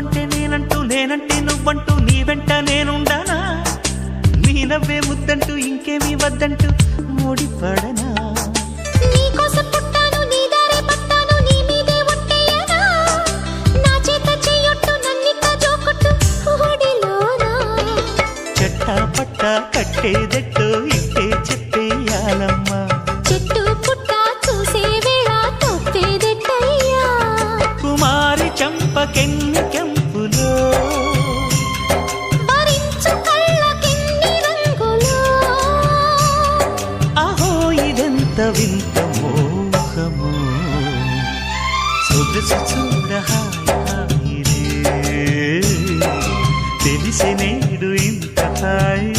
నువ్వంటే నేనంటూ నేనంటే నువ్వంటూ నీ వెంట నేనుండానా? నీ నవ్వే ముద్దంటూ ఇంకేమీ వద్దంటూ ముడిపడనా? పట్ట కట్టేదెట్టు ఇట్టే చెప్పేయాలమ్మా. చెట్టు పుట్ట చూసే వేళ తప్పేదెట్టయ్యా? కుమారి చంపకెన్ని ఇదెంత వింత మోహము. సొగసు చూడ హాయి తెలిసి నేడు ఇంత హాయి.